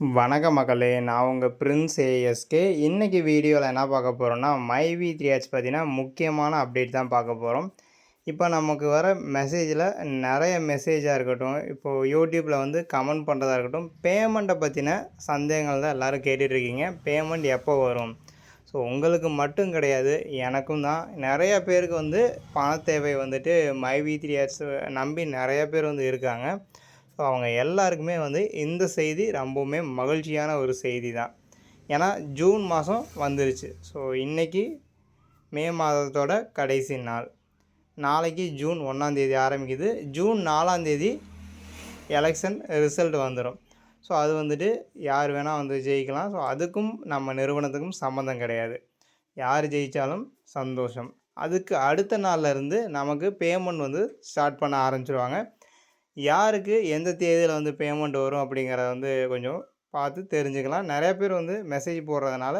வணக்க மக்களே நான் உங்கள் பிரின்ஸ் ஏஎஸ்கே. இன்றைக்கி வீடியோவில் என்ன பார்க்க போகிறோன்னா மை வி த்ரீ ஹெச் பார்த்தீங்கன்னா முக்கியமான அப்டேட் தான் பார்க்க போகிறோம் இப்போ நமக்கு வர மெசேஜில் நிறைய மெசேஜாக இருக்கட்டும் இப்போது யூடியூப்பில் வந்து கமெண்ட் பண்ணுறதா இருக்கட்டும் பேமெண்ட்டை பற்றின சந்தேகங்கள் தான் எல்லோரும் கேட்டுட்ருக்கீங்க. பேமெண்ட் எப்போ வரும்? ஸோ உங்களுக்கு மட்டும் கிடையாது எனக்கும் தான். நிறைய பேருக்கு வந்து பண தேவை வந்துட்டு மை வி த்ரீ ஹெச் நம்பி நிறைய பேர் வந்து இருக்காங்க. ஸோ அவங்க எல்லாருக்குமே வந்து இந்த செய்தி ரொம்பவுமே மகிழ்ச்சியான ஒரு செய்தி தான் ஏன்னா ஜூன் மாதம் வந்துருச்சு. ஸோ இன்றைக்கி மே மாதத்தோட கடைசி நாள். நாளைக்கு ஜூன் ஒன்றாந்தேதி ஆரம்பிக்குது. ஜூன் நாலாந்தேதி எலெக்ஷன் ரிசல்ட் வந்துடும் ஸோ அது வந்துட்டு யார் வேணால் வந்து ஜெயிக்கலாம். ஸோ அதுக்கும் நம்ம நிறுவனத்துக்கும் சம்மந்தம் கிடையாது. யார் ஜெயித்தாலும் சந்தோஷம். அதுக்கு அடுத்த நாளில் இருந்து நமக்கு பேமெண்ட் வந்து ஸ்டார்ட் பண்ண ஆரம்பிச்சிருவாங்க. யாருக்கு எந்த தேதியில் வந்து பேமெண்ட் வரும் அப்படிங்கிறத வந்து கொஞ்சம் பார்த்து தெரிஞ்சுக்கலாம். நிறையா பேர் வந்து மெசேஜ் போடுறதுனால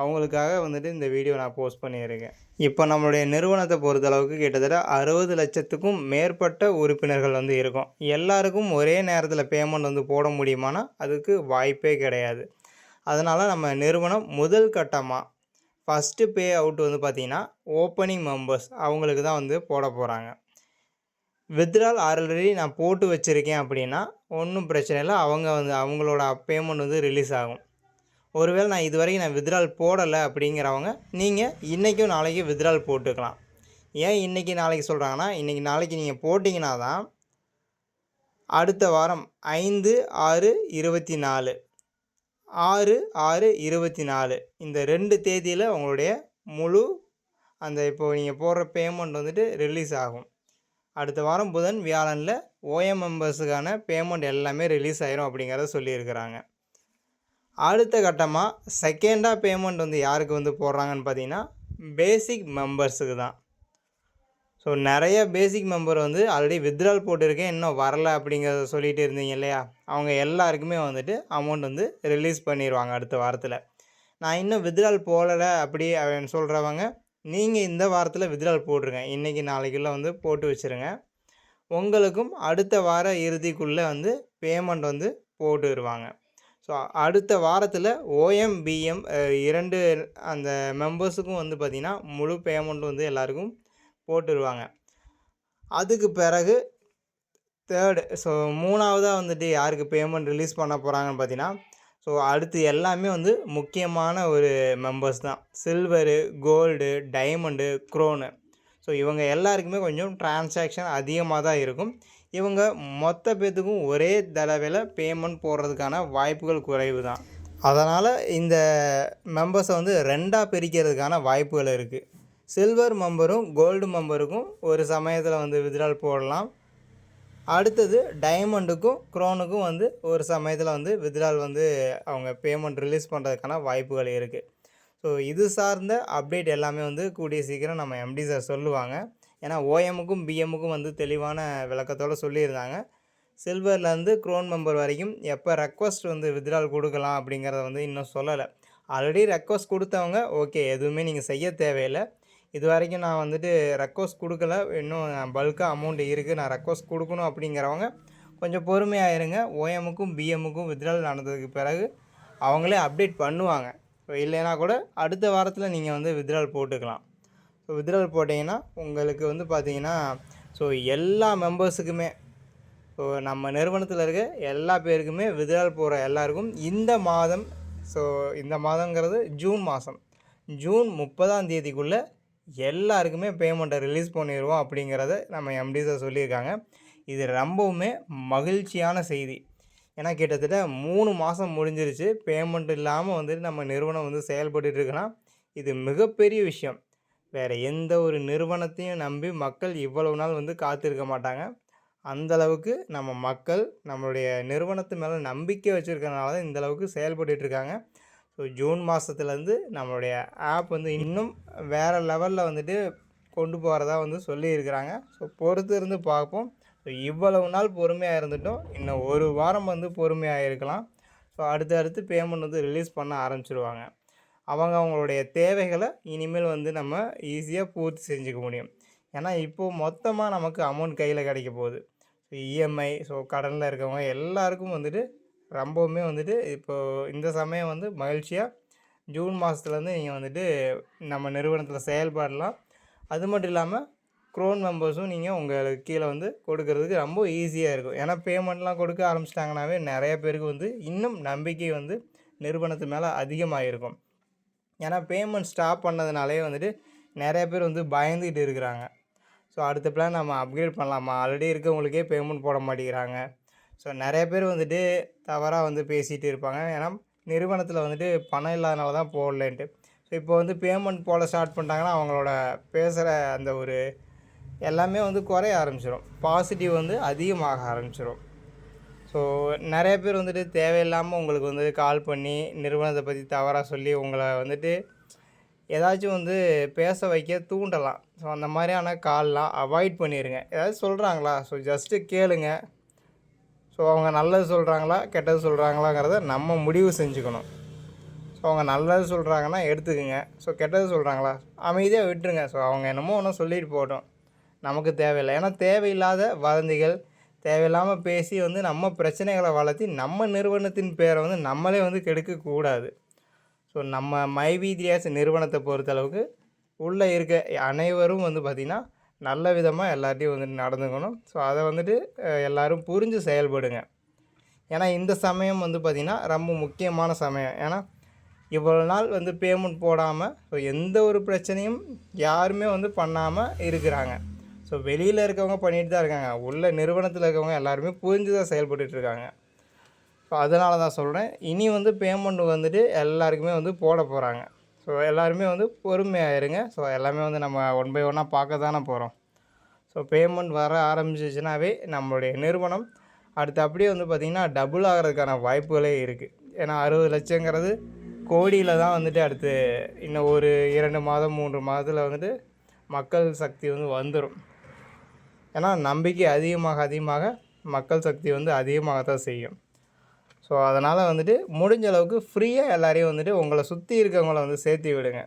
அவங்களுக்காக வந்துட்டு இந்த வீடியோ நான் போஸ்ட் பண்ணியிருக்கேன். இப்போ நம்மளுடைய நிறுவனத்தை பொறுத்தளவுக்கு கிட்டத்தட்ட அறுபது லட்சத்துக்கும் மேற்பட்ட உறுப்பினர்கள் வந்து இருக்கும். எல்லாருக்கும் ஒரே நேரத்தில் பேமெண்ட் வந்து போட முடியுமானா அதுக்கு வாய்ப்பே கிடையாது. அதனால் நம்ம நிறுவனம் முதல் கட்டமாக ஃபஸ்ட்டு பே அவுட் வந்து பார்த்திங்கன்னா ஓப்பனிங் மெம்பர்ஸ் அவங்களுக்கு தான் வந்து போட போகிறாங்க வித்ட்ரால் ஆல்ரெடி நான் போட்டு வச்சுருக்கேன் அப்படின்னா ஒன்றும் பிரச்சனை இல்லை. அவங்க வந்து அவங்களோட பேமெண்ட் வந்து ரிலீஸ் ஆகும். ஒருவேளை நான் இது வரைக்கும் நான் வித்ட்ரால் போடலை அப்படிங்கிறவங்க நீங்கள் இன்றைக்கும் நாளைக்கு வித்ட்ரால் போட்டுக்கலாம். ஏன் இன்றைக்கி நாளைக்கு சொல்கிறாங்கன்னா இன்றைக்கி நாளைக்கு நீங்கள் போட்டிங்கன்னா தான் அடுத்த வாரம் ஐந்து ஆறு இருபத்தி நாலு ஆறு ஆறு இருபத்தி நாலு இந்த ரெண்டு தேதியில் உங்களுடைய முழு அந்த இப்போது நீங்கள் போடுற பேமெண்ட் வந்துட்டு ரிலீஸ் ஆகும். அடுத்த வாரம் புதன் வியாழனில் ஓஎம் மெம்பர்ஸுக்கான பேமெண்ட் எல்லாமே ரிலீஸ் ஆயிரும் அப்படிங்கிறத சொல்லியிருக்கிறாங்க. அடுத்த கட்டமாக செகண்டாக பேமெண்ட் வந்து யாருக்கு வந்து போடுறாங்கன்னு பார்த்தீங்கன்னா பேசிக் மெம்பர்ஸுக்கு தான். ஸோ நிறைய பேசிக் மெம்பர் வந்து ஆல்ரெடி வித்ட்ரால் போட்டிருக்கேன் இன்னும் வரலை அப்படிங்கிறத சொல்லிகிட்டு இருந்தீங்க இல்லையா? அவங்க எல்லாருக்குமே வந்துட்டு அமௌண்ட் வந்து ரிலீஸ் பண்ணிடுவாங்க அடுத்த வாரத்தில். நான் இன்னும் வித்ட்ரால் போடலை அப்படி சொல்கிறவங்க நீங்கள் இந்த வாரத்தில் வித்ட்ரால் போட்டுருங்க. இன்றைக்கி நாளைக்குள்ளே வந்து போட்டு வச்சுருங்க. உங்களுக்கும் அடுத்த வார இறுதிக்குள்ளே வந்து பேமெண்ட் வந்து போட்டுருவாங்க ஸோ அடுத்த வாரத்தில் ஓஎம்பிஎம் இரண்டு அந்த மெம்பர்ஸுக்கும் வந்து பார்த்திங்கன்னா முழு பேமெண்ட் வந்து எல்லாருக்கும் போட்டுருவாங்க அதுக்கு பிறகு தேர்டு ஸோ மூணாவதாக வந்துட்டு யாருக்கு பேமெண்ட் ரிலீஸ் பண்ண போகிறாங்கன்னு பார்த்தீங்கன்னா ஸோ அடுத்து எல்லாமே வந்து முக்கியமான ஒரு மெம்பர்ஸ் தான். Silver gold diamond crown so இவங்க எல்லாருக்குமே கொஞ்சம் டிரான்சாக்ஷன் அதிகமாக தான் இருக்கும். இவங்க மொத்த பேர்த்துக்கும் ஒரே தடவையில் பேமெண்ட் போடுறதுக்கான வாய்ப்புகள் குறைவு தான். அதனால் இந்த மெம்பர்ஸை வந்து ரெண்டாக பிரிக்கிறதுக்கான வாய்ப்புகள் இருக்குது சில்வர் மெம்பரும் கோல்டு மெம்பருக்கும் ஒரு சமயத்தில் வந்து வித்ட்ரால் போடலாம். அடுத்தது டைமண்டுக்கும் க்ரோனுக்கும் வந்து ஒரு சமயத்தில் வந்து வித்ரால் வந்து அவங்க பேமெண்ட் ரிலீஸ் பண்ணுறதுக்கான வாய்ப்புகள் இருக்குது ஸோ இது சார்ந்த அப்டேட் எல்லாமே வந்து கூடிய சீக்கிரம் நம்ம எம்டி சார் சொல்லுவாங்க. ஏன்னா ஓஎம்முக்கும் பிஎம்முக்கும் வந்து தெளிவான விளக்கத்தோடு சொல்லியிருந்தாங்க. சில்வர்லேருந்து க்ரோன் மெம்பர் வரைக்கும் எப்போ ரெக்வஸ்ட் வந்து வித்ரால் கொடுக்கலாம் அப்படிங்கிறத வந்து இன்னும் சொல்லலை. ஆல்ரெடி ரெக்வஸ்ட் கொடுத்தவங்க ஓகே எதுவுமே நீங்கள் செய்ய தேவையில்லை. இது வரைக்கும் நான் வந்துட்டு ரெக்வஸ்ட் கொடுக்கல. இன்னும் பல்காக அமௌண்ட் இருக்குது நான் ரெக்வஸ்ட் கொடுக்கணும் அப்படிங்கிறவங்க கொஞ்சம் பொறுமையாக இருங்க. ஓஎம்முக்கும் பிஎம்முக்கும் வித்ட்ரால் நடந்ததுக்கு பிறகு அவங்களே அப்டேட் பண்ணுவாங்க. ஸோ இல்லைன்னா கூட அடுத்த வாரத்தில் நீங்கள் வந்து வித்ட்ரால் போட்டுக்கலாம். ஸோ வித்ட்ரால் போட்டிங்கன்னா உங்களுக்கு வந்து பார்த்தீங்கன்னா ஸோ எல்லா மெம்பர்ஸுக்குமே ஸோ நம்ம நிறுவனத்தில் இருக்க எல்லா பேருக்குமே வித்ட்ரால் போகிற எல்லாருக்கும் இந்த மாதம் ஸோ இந்த மாதங்கிறது ஜூன் மாதம். ஜூன் முப்பதாம் தேதிக்குள்ளே எல்லாருக்குமே பேமெண்ட்டை ரிலீஸ் பண்ணிடுவோம் அப்படிங்கிறத நம்ம எம்டி சார் சொல்லியிருக்காங்க. இது ரொம்பவுமே மகிழ்ச்சியான செய்தி. ஏன்னா கிட்டத்தட்ட மூணு மாதம் முடிஞ்சிருச்சு. பேமெண்ட் இல்லாமல் வந்துட்டு நம்ம நிறுவனம் வந்து செயல்பட்டுருக்குன்னா இது மிகப்பெரிய விஷயம். வேறு எந்த ஒரு நிறுவனத்தையும் நம்பி மக்கள் இவ்வளவு நாள் வந்து காத்திருக்க மாட்டாங்க. அந்தளவுக்கு நம்ம மக்கள் நம்மளுடைய நிறுவனத்து மேலே நம்பிக்கை வச்சுருக்கனால தான் இந்தளவுக்கு செயல்பட்டுருக்காங்க ஸோ ஜூன் மாதத்துலேருந்து நம்மளுடைய ஆப் வந்து இன்னும் வேறு லெவலில் வந்துட்டு கொண்டு போகிறதா வந்து சொல்லியிருக்கிறாங்க. ஸோ பொறுத்து இருந்து பார்ப்போம். ஸோ இவ்வளவு நாள் பொறுமையாக இருந்துட்டோம். இன்னும் ஒரு வாரம் வந்து பொறுமையாக இருக்கலாம். ஸோ அடுத்து அடுத்து பேமெண்ட் வந்து ரிலீஸ் பண்ண ஆரம்பிச்சிருவாங்க. அவங்க அவங்களுடைய தேவைகளை இனிமேல் வந்து நம்ம ஈஸியாக பூர்த்தி செஞ்சுக்க முடியும். ஏன்னா இப்போது மொத்தமாக நமக்கு அமௌண்ட் கையில் கிடைக்க போகுது. ஸோ இஎம்ஐ ஸோ கடனில் இருக்கவங்க எல்லாருக்கும் வந்துட்டு ரொம்பவுமே வந்துட்டு இப்போது இந்த சமயம் வந்து மகிழ்ச்சியாக ஜூன் மாதத்துலேருந்து நீங்கள் வந்துட்டு நம்ம நிறுவனத்தில் செயல்படலாம் அது மட்டும் இல்லாமல் க்ரோன் மெம்பர்ஸும் நீங்கள் உங்களுக்கு கீழே வந்து கொடுக்கறதுக்கு ரொம்ப ஈஸியாக இருக்கும். ஏன்னா பேமெண்ட்லாம் கொடுக்க ஆரம்பிச்சிட்டாங்கனாவே நிறைய பேருக்கு வந்து இன்னும் நம்பிக்கை வந்து நிறுவனத்து மேலே அதிகமாக இருக்கும் ஏன்னா பேமெண்ட் ஸ்டாப் பண்ணதுனாலே வந்துட்டு நிறைய பேர் வந்து பயந்துக்கிட்டு இருக்கிறாங்க. ஸோ அடுத்த பிளான் நம்ம அப்கிரேட் பண்ணலாமா? ஆல்ரெடி இருக்கவங்களுக்கே பேமெண்ட் போட மாட்டேங்கிறாங்க. ஸோ நிறைய பேர் வந்துட்டு தவறாக வந்து பேசிகிட்டு இருப்பாங்க. ஏன்னா நிறுவனத்தில் வந்துட்டு பணம் இல்லாதனால தான் போடலன்ட்டு ஸோ இப்போ வந்து பேமெண்ட் போட ஸ்டார்ட் பண்ணிட்டாங்கன்னா அவங்களோட பேசுகிற அந்த ஒரு எல்லாமே வந்து குறைய ஆரம்பிச்சிடும் பாசிட்டிவ் வந்து அதிகமாக ஆரம்பிச்சிடும் ஸோ நிறைய பேர் வந்துட்டு தேவையில்லாமல் உங்களுக்கு வந்து கால் பண்ணி நிறுவனத்தை பற்றி தவறாக சொல்லி உங்களை வந்துட்டு ஏதாச்சும் வந்து பேச வைக்க தூண்டலாம். ஸோ அந்த மாதிரியான கால்லாம் அவாய்ட் பண்ணிடுங்க ஏதாச்சும் சொல்கிறாங்களா ஸோ ஜஸ்ட்டு கேளுங்கள் ஸோ அவங்க நல்லது சொல்கிறாங்களா கெட்டது சொல்கிறாங்களாங்கிறத நம்ம முடிவு செஞ்சுக்கணும். ஸோ அவங்க நல்லது சொல்கிறாங்கன்னா எடுத்துக்கோங்க. ஸோ கெட்டது சொல்கிறாங்களா அமைதியாக விட்டுருங்க. ஸோ அவங்க என்னமோ ஒன்றும் சொல்லிட்டு போகட்டும். நமக்கு தேவையில்லை. ஏன்னா தேவையில்லாத வதந்திகள் தேவையில்லாமல் பேசி வந்து நம்ம பிரச்சனைகளை வளர்த்தி நம்ம நிறுவனத்தின் பேரை வந்து நம்மளே வந்து கெடுக்கக்கூடாது. ஸோ நம்ம மைவீதியாஸ் நிறுவனத்தை பொறுத்தளவுக்கு உள்ளே இருக்க அனைவரும் வந்து பார்த்திங்கன்னா நல்ல விதமாக எல்லாத்தையும் வந்துட்டு நடந்துக்கணும். ஸோ அதை வந்துட்டு எல்லோரும் புரிஞ்சு செயல்படுங்க. ஏன்னா இந்த சமயம் வந்து பார்த்திங்கன்னா ரொம்ப முக்கியமான சமயம். ஏன்னா இவ்வளோ நாள் வந்து பேமெண்ட் போடாமல் ஸோ எந்த ஒரு பிரச்சனையும் யாருமே வந்து பண்ணாமல் இருக்கிறாங்க. ஸோ வெளியில் இருக்கவங்க பண்ணிட்டு தான் இருக்காங்க. உள்ள நிறுவனத்தில் இருக்கவங்க எல்லாருமே புரிஞ்சு தான் செயல்பட்டுருக்காங்க ஸோ அதனால தான் சொல்கிறேன் இனி வந்து பேமெண்ட் வந்துட்டு எல்லாருக்குமே வந்து போட போகிறாங்க ஸோ எல்லாருமே வந்து பொறுமையாக இருங்க ஸோ எல்லாமே வந்து நம்ம ஒன் பை ஒன்னாக பார்க்க தானே போகிறோம் ஸோ பேமெண்ட் வர ஆரம்பிச்சிச்சுனாவே நம்மளுடைய நிறுவனம் அடுத்து அப்படியே வந்து பார்த்திங்கன்னா டபுள் ஆகிறதுக்கான வாய்ப்புகளே இருக்குது ஏன்னா அறுபது லட்சங்கிறது கோடியில் தான் வந்துட்டு அடுத்து இன்னும் ஒரு இரண்டு மாதம் மூன்று மாதத்தில் வந்துட்டு மக்கள் சக்தி வந்து வந்துடும் ஏன்னா நம்பிக்கை அதிகமாக அதிகமாக மக்கள் சக்தி வந்து அதிகமாக தான் செய்யும். ஸோ அதனால் வந்துட்டு முடிஞ்ச அளவுக்கு ஃப்ரீயாக எல்லாரையும் வந்துட்டு உங்களை சுற்றி இருக்கவங்கள வந்து சேர்த்து விடுங்க.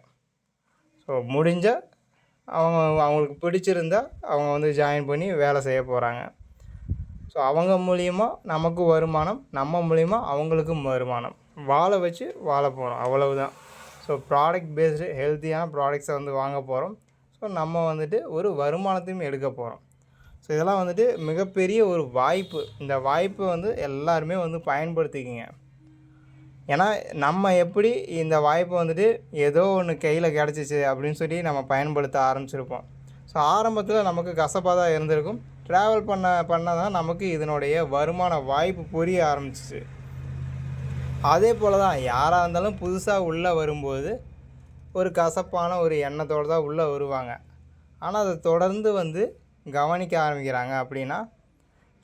ஸோ முடிஞ்சால் அவங்க அவங்களுக்கு பிடிச்சிருந்தா அவங்க வந்து ஜாயின் பண்ணி வேலை செய்ய போகிறாங்க ஸோ அவங்க மூலியமாக நமக்கு வருமானம் நம்ம மூலிமா அவங்களுக்கும் வருமானம். வாழை வச்சு வாழ போகிறோம் அவ்வளவுதான். ஸோ ப்ராடக்ட் பேஸ்டு ஹெல்த்தியான ப்ராடக்ட்ஸை வந்து வாங்க போகிறோம் ஸோ நம்ம வந்துட்டு ஒரு வருமானத்தையும் எடுக்க போகிறோம் ஸோ இதெல்லாம் வந்துட்டு மிகப்பெரிய ஒரு வாய்ப்பு. இந்த வாய்ப்பை வந்து எல்லாருமே வந்து பயன்படுத்திக்கிங்க. ஏன்னா நம்ம எப்படி இந்த வாய்ப்பை வந்துட்டு ஏதோ ஒன்று கையில் கிடச்சிச்சு அப்படின்னு சொல்லி நம்ம பயன்படுத்த ஆரம்பிச்சிருப்போம். ஸோ ஆரம்பத்தில் நமக்கு கசப்பாக தான் இருந்திருக்கும். ட்ராவல் பண்ண பண்ண தான் நமக்கு இதனுடைய வருமான வாய்ப்பு புரிய ஆரம்பிச்சிச்சு. அதே போல் தான் யாராக இருந்தாலும் புதுசாக உள்ளே வரும்போது ஒரு கசப்பான ஒரு எண்ணத்தோடு தான் உள்ளே வருவாங்க. ஆனால் அதை தொடர்ந்து வந்து கவனிக்க ஆரம்பிக்கிறாங்க அப்படின்னா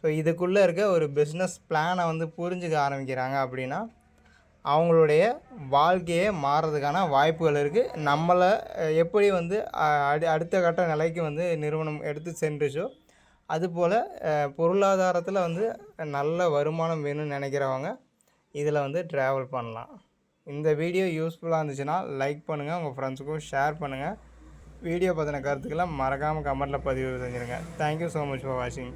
ஸோ இதுக்குள்ளே இருக்க ஒரு பிஸ்னஸ் பிளானை வந்து புரிஞ்சுக்க ஆரம்பிக்கிறாங்க அப்படின்னா அவங்களுடைய வாழ்க்கையே மாறுறதுக்கான வாய்ப்புகள் இருக்குது நம்மளை எப்படி வந்து அடி அடுத்த கட்ட நிலைக்கு வந்து நிறுவனம் எடுத்து சென்றுச்சோ அதுபோல் பொருளாதாரத்தில் வந்து நல்ல வருமானம் வேணும்னு நினைக்கிறவங்க இதில் வந்து ட்ராவல் பண்ணலாம். இந்த வீடியோ யூஸ்ஃபுல்லாக இருந்துச்சுன்னா லைக் பண்ணுங்கள் உங்கள் ஃப்ரெண்ட்ஸுக்கும் ஷேர் பண்ணுங்கள் வீடியோ பற்றின கருத்துக்கெல்லாம் மறக்காமல் கமெண்ட்டில் பதிவு செஞ்சுருங்க. Thank you so much for வாட்சிங்